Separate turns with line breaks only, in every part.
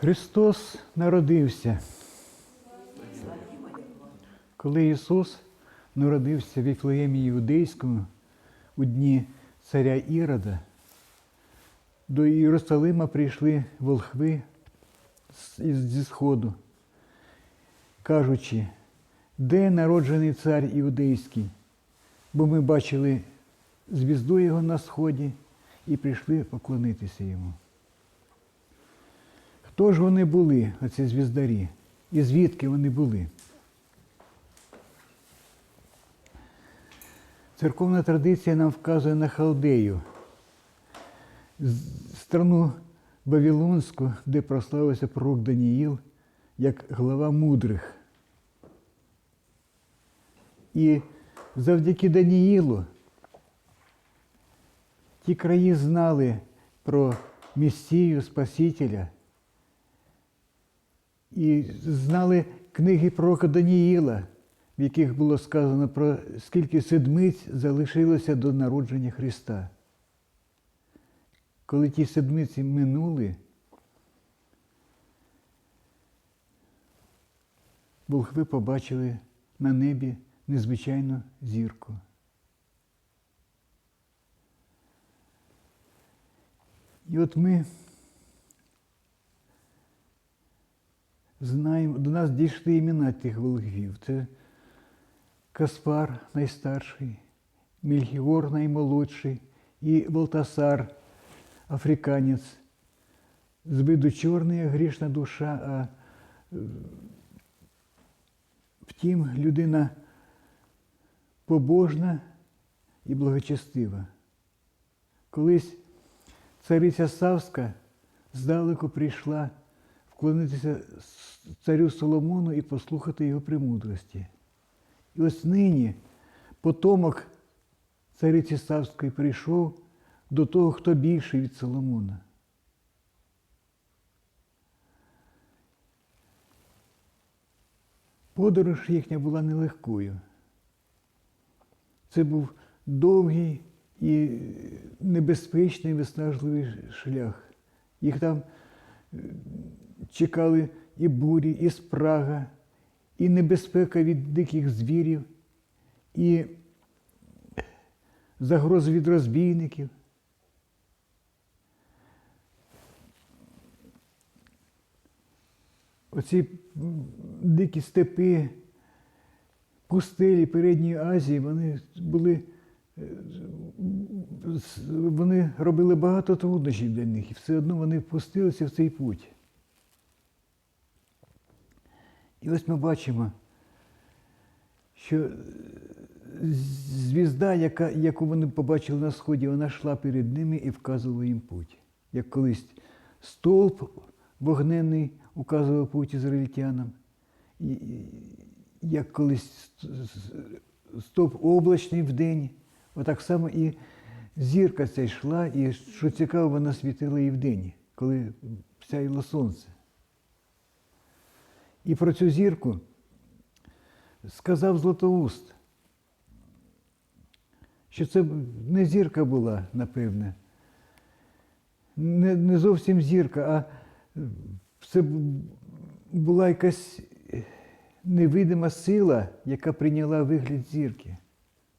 Христос народився. Коли Ісус народився в Віфлеємі Іудейському у дні царя Ірода, до Єрусалима прийшли волхви зі Сходу, кажучи, де народжений цар Іудейський? Бо ми бачили звізду його на сході і прийшли поклонитися йому. Хто ж вони були, оці звіздарі? І звідки вони були? Церковна традиція нам вказує на Халдею, страну Вавилонську, де прославився пророк Даніїл як глава мудрих. І завдяки Даніїлу ті краї знали про Месію Спасителя і знали книги пророка Даніїла, в яких було сказано про скільки седмиць залишилося до народження Христа. Коли ті седмиці минули, волхви побачили на небі незвичайну зірку. І от ми знаємо, до нас дійшли імена тих волхвів. Це Каспар найстарший, Мільхіор наймолодший і Валтасар, африканець. З виду чорний, як грішна душа, а е, втім, людина побожна і благочестива. Колись цариця Савська здалеку прийшла вклонитися царю Соломону і послухати його премудрості. І ось нині потомок цариці Савської прийшов до того, хто більший від Соломона. Подорож їхня була нелегкою. Це був довгий і небезпечний виснажливий шлях. Їх там чекали і бурі, і спрага, і небезпека від диких звірів, і загрози від розбійників. Оці дикі степи, пустелі Передньої Азії, вони були, е, вони робили багато труднощів для них, і все одно вони впустилися в цей путь. І ось ми бачимо, що звізда, яка, яку вони побачили на сході, вона йшла перед ними і вказувала їм путь. Як колись стовп вогненний указував путь ізраїльтянам, і, як колись ст- стовп облачний в день, отак само і зірка ця йшла, і що цікаво, вона світила і в день, коли сяяло сонце. І про цю зірку сказав Златоуст, що це не зірка була, напевне, не, не зовсім зірка, а це була якась невидима сила, яка прийняла вигляд зірки.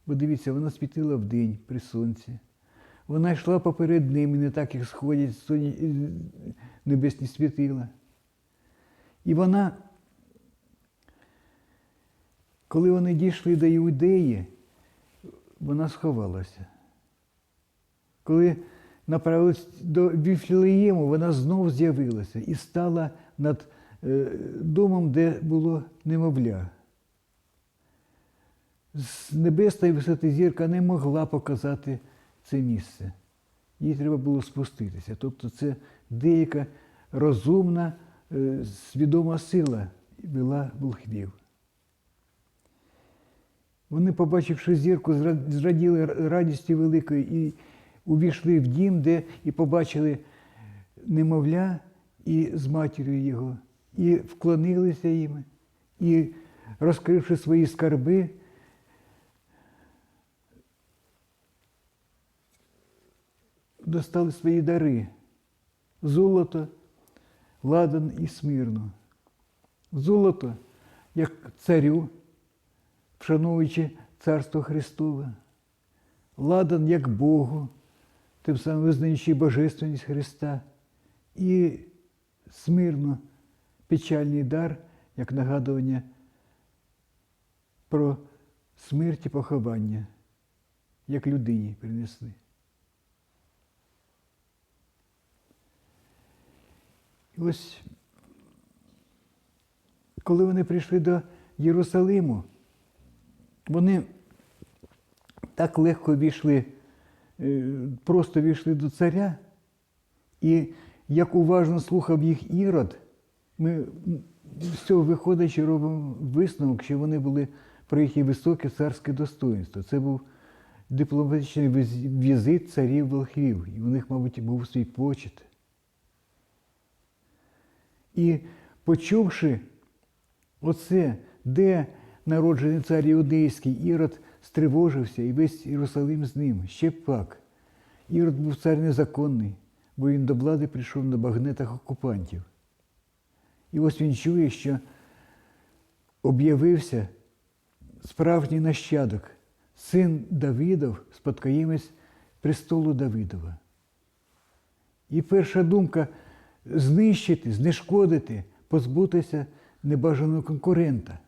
Бо дивіться, вона світила вдень при сонці. Вона йшла поперед ним, і не так, як сходять соні- небесні світила. І вона, коли вони дійшли до Іудеї, вона сховалася. Коли направились до Віфлеєму, вона знов з'явилася і стала над е, домом, де було немовля. З небесної висоти зірка не могла показати це місце. Їй треба було спуститися. Тобто це деяка розумна, е, свідома сила вела волхвів. Вони, побачивши зірку, зраділи радістю великою і увійшли в дім, де і побачили немовля і з матір'ю його, і вклонилися їм, і, розкривши свої скарби, достали свої дари золото, ладан і смирно. Золото, як царю, вшановуючи царство Христове, ладан як Богу, тим самим визнаючи божественність Христа, і смирно печальний дар, як нагадування про смерть і поховання, як людині принесли. І ось коли вони прийшли до Єрусалиму, вони так легко війшли, е, просто війшли до царя, і як уважно слухав їх Ірод, ми з цього виходячи робимо висновок, що вони були про їхнє високе царське достоинство. Це був дипломатичний візит царів волхвів, і у них, мабуть, був свій почет. І почувши оце, де народжений цар Іудейський, Ірод стривожився і весь Єрусалим з ним. Ще пак. Ірод був цар незаконний, бо він до влади прийшов на багнетах окупантів. І ось він чує, що об'явився справжній нащадок, син Давидов, спадкоємець престолу Давидова. І перша думка знищити, знешкодити, позбутися небажаного конкурента.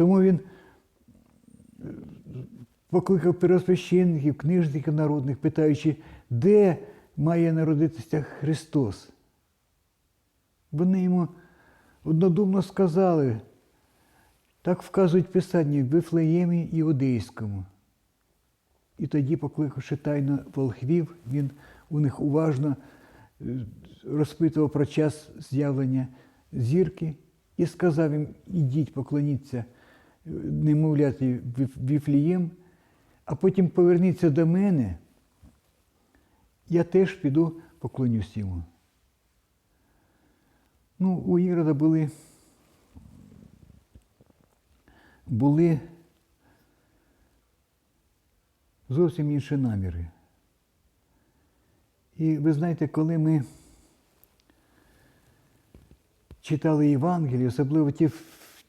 Тому він е, покликав первосвященників, книжників народних, питаючи, де має народитися Христос. Вони йому однодумно сказали, так вказують Писання в Вифлеємі Іудейському. І тоді, покликавши тайно волхвів, він у них уважно е, розпитував про час з'явлення зірки і сказав їм, ідіть, поклоніться немовляті в Віфлієм, а потім поверніться до мене, я теж піду поклонюсь йому. Ну, у Ірода були, були зовсім інші наміри. І ви знаєте, коли ми читали Євангеліє, особливо ті,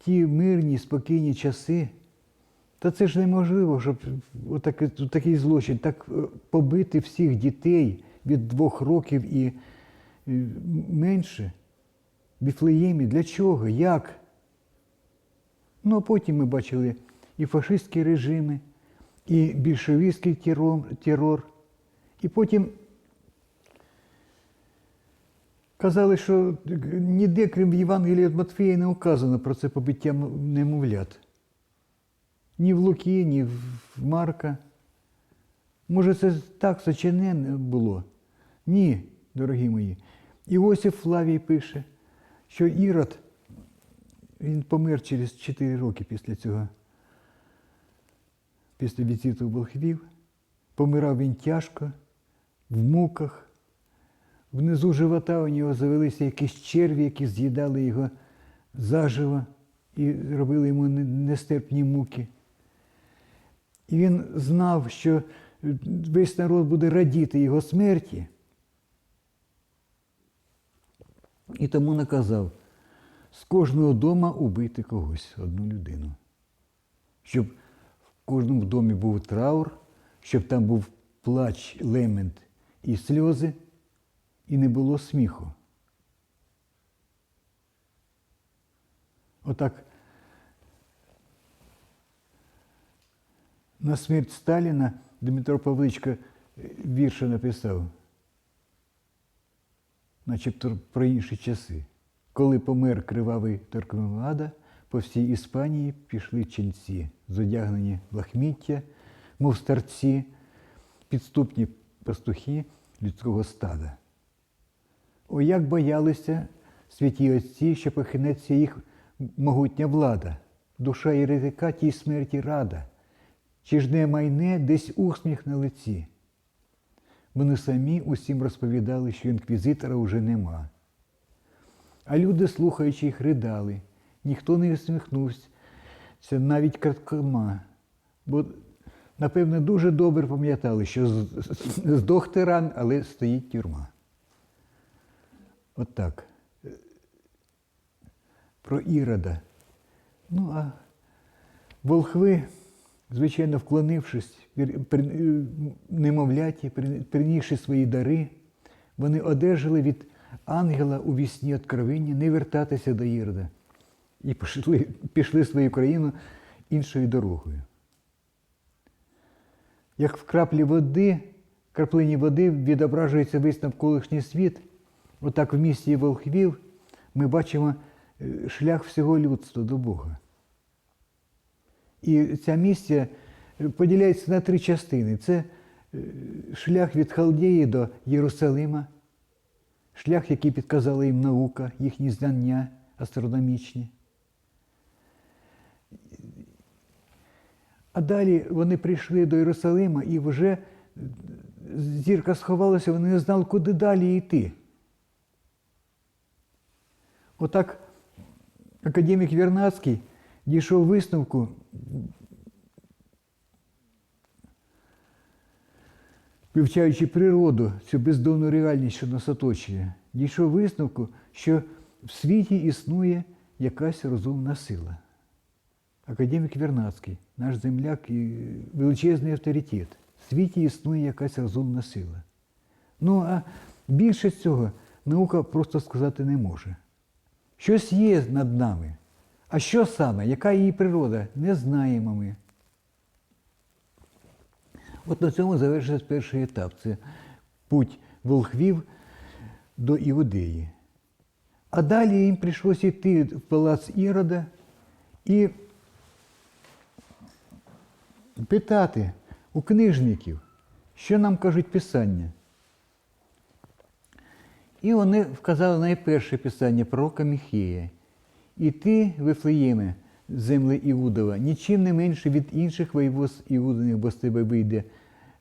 ті мирні, спокійні часи, та це ж неможливо, щоб отакий, такий злочин, так е, побити всіх дітей від двох років і е, менше в Віфлеємі. Для чого? Як? Ну, а потім ми бачили і фашистські режими, і більшовістський терор, терор. І потім казали, що ніде, крім Євангелія від Матфея, не указано про це побиття немовлят. Ні в Луки, ні в Марка. Може, це так сочинене було? Ні, дорогі мої. Іосиф Флавій пише, що Ірод, він помер через 4 роки після цього, після візиту волхвів. Помирав він тяжко, в муках. Внизу живота у нього завелися якісь черві, які з'їдали його заживо і робили йому нестерпні муки. І він знав, що весь народ буде радіти його смерті. І тому наказав з кожного дома убити когось, одну людину. Щоб в кожному домі був траур, щоб там був плач, лемент і сльози, і не було сміху. Отак на смерть Сталіна Дмитро Павличко е, вірша написав, начебто про інші часи. Коли помер кривавий Торквемада, по всій Іспанії пішли ченці, зодягнені в лахміття, мов старці, підступні пастухи людського стада. О, як боялися святі отці, що похинеться їх могутня влада, душа єретика тій смерті рада, чи ж не майне десь усміх на лиці. Вони самі усім розповідали, що інквізитора вже нема. А люди, слухаючи їх, ридали, ніхто не усміхнувся, це навіть краткома. Бо, напевне, дуже добре пам'ятали, що здох тиран, але стоїть тюрма. Отак. Про Ірода. Ну, а волхви, звичайно, вклонившись е, немовляті, при- принісши свої дари, вони одержали від ангела у вісні откровення не вертатися до Ірода. І пішли, пішли свою країну іншою дорогою. Як в краплі води, краплині води відображується весь навколишній світ, отак в місті волхвів ми бачимо е, шлях всього людства до Бога. І ця місія е, поділяється на три частини. Це е, шлях від Халдеї до Єрусалима, шлях, який підказала їм наука, їхні знання астрономічні. А далі вони прийшли до Єрусалима і вже зірка сховалася, вони не знали, куди далі йти. Отак академік Вернадський дійшов висновку, вивчаючи природу, цю бездонну реальність, що нас оточує, дійшов висновку, що в світі існує якась розумна сила. Академік Вернадський, наш земляк і величезний авторитет. В світі існує якась розумна сила. Ну а більше цього наука просто сказати не може. Щось є над нами. А що саме, яка її природа, не знаємо ми. От на цьому завершився перший етап. Це путь волхвів до Іудеї. А далі їм прийшлося йти в палац Ірода і питати у книжників, що нам кажуть Писання. І вони вказали найперше писання пророка Міхея. І ти, Вифлеєме, земле Іудова, нічим не менше від інших воєвоз Іудиних, бо з тебе вийде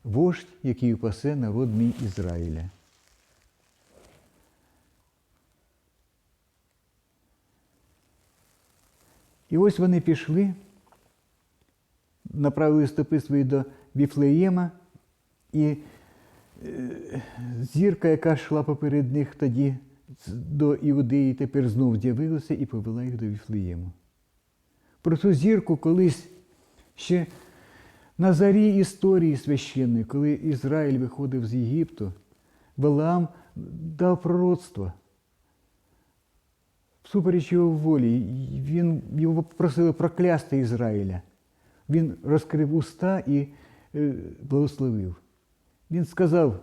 вождь, який упасе народ мій Ізраїля. І ось вони пішли, направили стопи свої до Віфлеєма, і зірка, яка йшла поперед них тоді до Іудеї, тепер знов з'явилася і повела їх до Віфлеєму. Про цю зірку колись ще на зарі історії священної, коли Ізраїль виходив з Єгипту, Валаам дав пророцтво. Всупереч його волі, він, його попросили проклясти Ізраїля. Він розкрив уста і е, благословив. Він сказав,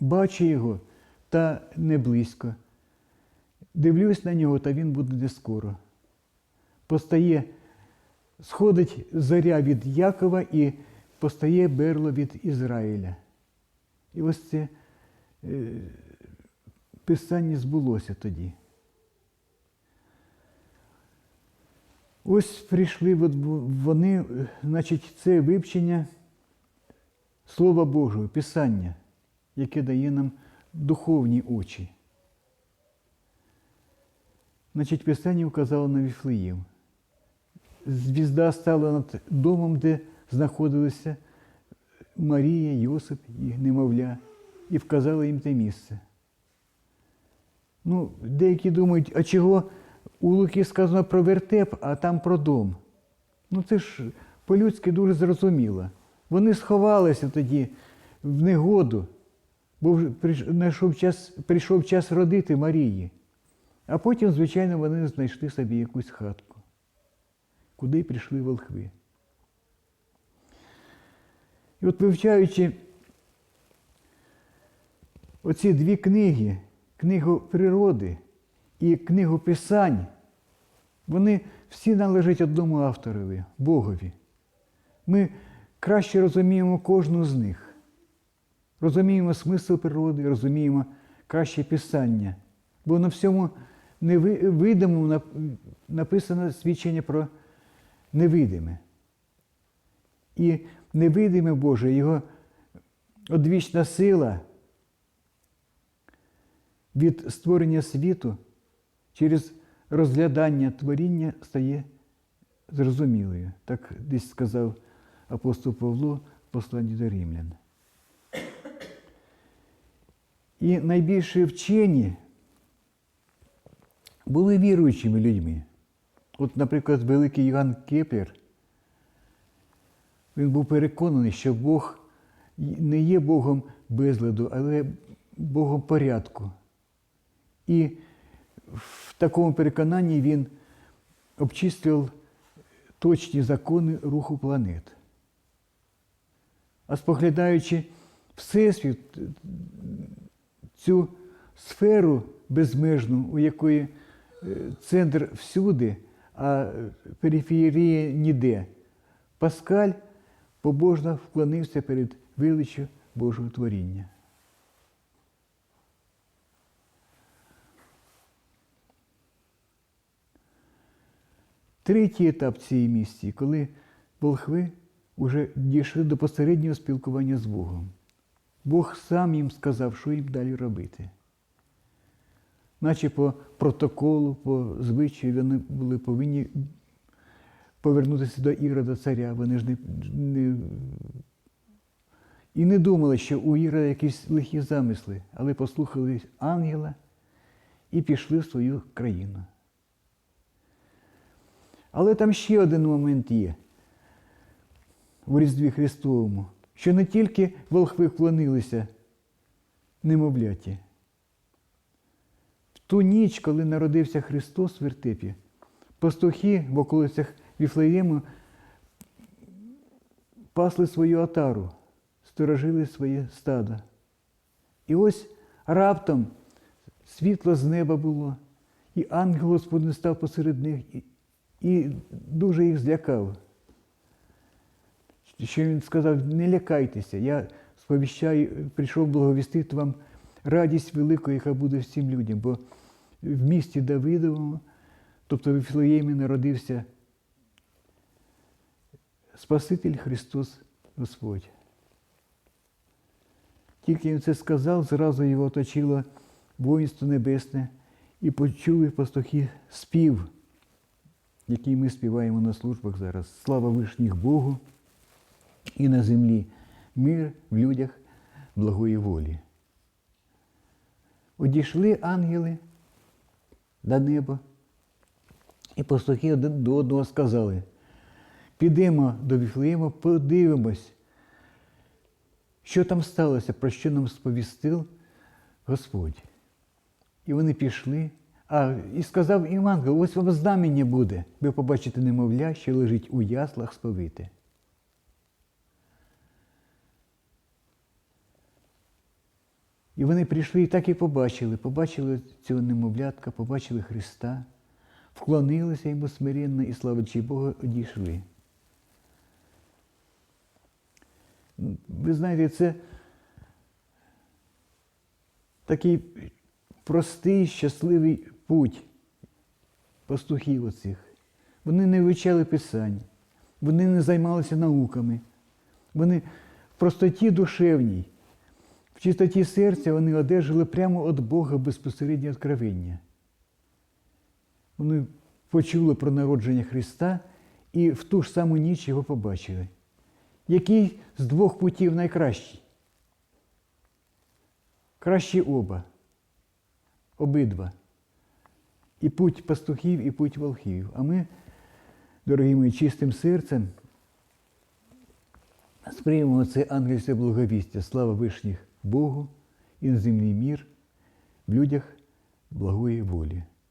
бачу його, та не близько. Дивлюсь на нього, та він буде не скоро. Постає, сходить заря від Якова і постає берло від Ізраїля. І ось це е, писання збулося тоді. Ось прийшли вони, значить, це вивчення Слова Божого, Писання, яке дає нам духовні очі. Значить, Писання вказало на Віфлеєм. Звізда стала над домом, де знаходилися Марія, Йосип і немовля, і вказала їм те місце. Ну, деякі думають, а чого у Луки сказано про вертеп, а там про дом. Ну це ж по-людськи дуже зрозуміло. Вони сховалися тоді в негоду, бо вже прийш- знайшов час, прийшов час родити Марії. А потім, звичайно, вони знайшли собі якусь хатку, куди прийшли волхви. І от вивчаючи оці дві книги, книгу природи і книгу Писань, вони всі належать одному авторові, Богові. Ми краще розуміємо кожну з них. Розуміємо смисл природи, розуміємо краще Писання. Бо на всьому невидимому написано свідчення про невидиме. І невидиме Боже, Його одвічна сила від створення світу через розглядання творіння стає зрозумілою. Так десь сказав апостол Павло в посланні до римлян. І найбільші вчені були віруючими людьми. От, наприклад, великий Йоганн Кеплер, він був переконаний, що Бог не є Богом безладу, але Богом порядку. І в такому переконанні він обчислював точні закони руху планет. А споглядаючи Всесвіт, цю сферу безмежну, у якої е, центр всюди, а периферія ніде, Паскаль побожно вклонився перед величчю Божого творіння. Третій етап цієї місії, коли волхви вже дійшли до посереднього спілкування з Богом. Бог сам їм сказав, що їм далі робити. Наче по протоколу, по звичаю вони були повинні повернутися до Ірода царя. Вони ж не, не, і не думали, що у Ірода якісь лихі замисли, але послухали ангела і пішли в свою країну. Але там ще один момент є у Різдві Христовому, що не тільки волхви вклонилися немовляті. В ту ніч, коли народився Христос в вертепі, пастухи в околицях Віфлеєму пасли свою отару, сторожили своє стадо. І ось раптом світло з неба було, і ангел Господний став посеред них і дуже їх злякав. Що він сказав, не лякайтеся, я сповіщаю, прийшов благовістити вам радість велику, яка буде всім людям. Бо в місті Давидовому, тобто в Віфлеємі народився Спаситель Христос Господь. Тільки він це сказав, зразу його оточило воїнство небесне і почули пастухи спів, який ми співаємо на службах зараз. Слава вишніх Богу і на землі мир в людях благої волі. Одійшли ангели до неба, і пастухи один до одного сказали, підемо до Віфлеєма, подивимось, що там сталося, про що нам сповістив Господь. І вони пішли, а і сказав їм ангел, ось вам знамення буде, ви побачите немовля, що лежить у яслах сповите. І вони прийшли і так і побачили, побачили цього немовлятка, побачили Христа, вклонилися йому смиренно і, славичи Бога, одійшли. Ви знаєте, це такий простий, щасливий путь пастухів оцих. Вони не вивчали Писань, вони не займалися науками, вони в простоті душевній. Чистоті серця вони одержали прямо від Бога безпосереднє откровення. Вони почули про народження Христа і в ту ж саму ніч його побачили. Який з двох путів найкращий? Кращі оба, обидва. І путь пастухів, і путь волхів. А ми, дорогі мої, чистим серцем сприймемо це ангельське благовістя, слава вишніх Богу і на землі мір в людях благої волі.